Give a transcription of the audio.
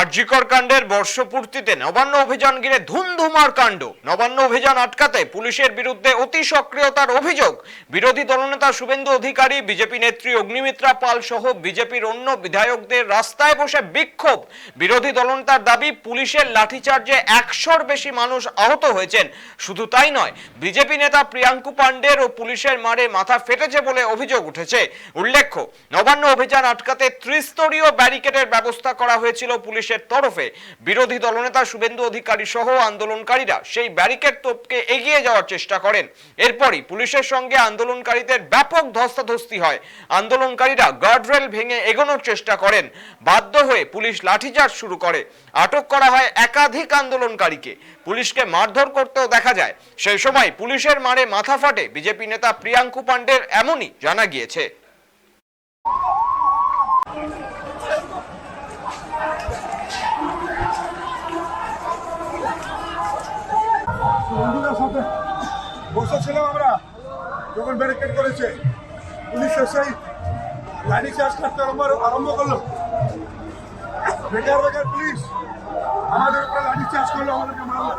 আরজিকর কাণ্ডের বর্ষপূর্তিতে নবান্ন অভিযান ঘিরে ধুমধুমার কাণ্ড। নবান্ন অভিযান আটকাতে পুলিশের বিরুদ্ধে অতি সক্রিয়তার অভিযোগ। বিরোধী দলনেতা শুভেন্দু অধিকারী, বিজেপি নেত্রী অগ্নিমিত্রা পাল সহ বিজেপির অন্য বিধায়কদের রাস্তায় বসে বিক্ষোভ। বিরোধী দলনেতার দাবি, পুলিশের লাঠিচার্জে একশোর বেশি মানুষ আহত হয়েছেন। শুধু তাই নয়, বিজেপি নেতা প্রিয়াঙ্কু পাণ্ডের ও পুলিশের মারে মাথা ফেটেছে বলে অভিযোগ উঠেছে। উল্লেখ্য, নবান্ন অভিযান আটকাতে ত্রিস্তরীয় ব্যারিকেডের ব্যবস্থা করা হয়েছিল পুলিশের তরফে বিরোধী দলনেতা শুভেন্দু অধিকারী সহ আন্দোলনকারীরা সেই ব্যারিকেড তোপকে এগিয়ে যাওয়ার চেষ্টা করেন। এরপরই পুলিশের সঙ্গে আন্দোলনকারীদের ব্যাপক ধস্তাধস্তি হয়। আন্দোলনকারীরা গার্ডরেল ভেঙে এগোনোর চেষ্টা করেন। বাধ্য হয়ে পুলিশ লাঠিচার্জ শুরু করে। আটক করা হয় একাধিক আন্দোলনকারীকে। পুলিশকে মারধর করতেও দেখা যায়। সেই সময় পুলিশের মারে মাথা ফাটে বিজেপি নেতা প্রিয়াঙ্কু পাণ্ডের, এমনই জানা গিয়েছে। সাথে বসেছিলাম আমরা, যখন ব্যারিকেড করেছে, পুলিশ এসেই গাড়ি চার্জ করতে আরম্ভ আরম্ভ করল। বেকার বেকার পুলিশ, আমাদের উপরে লাঠি চার্জ করল, আমাদেরকে মারলো।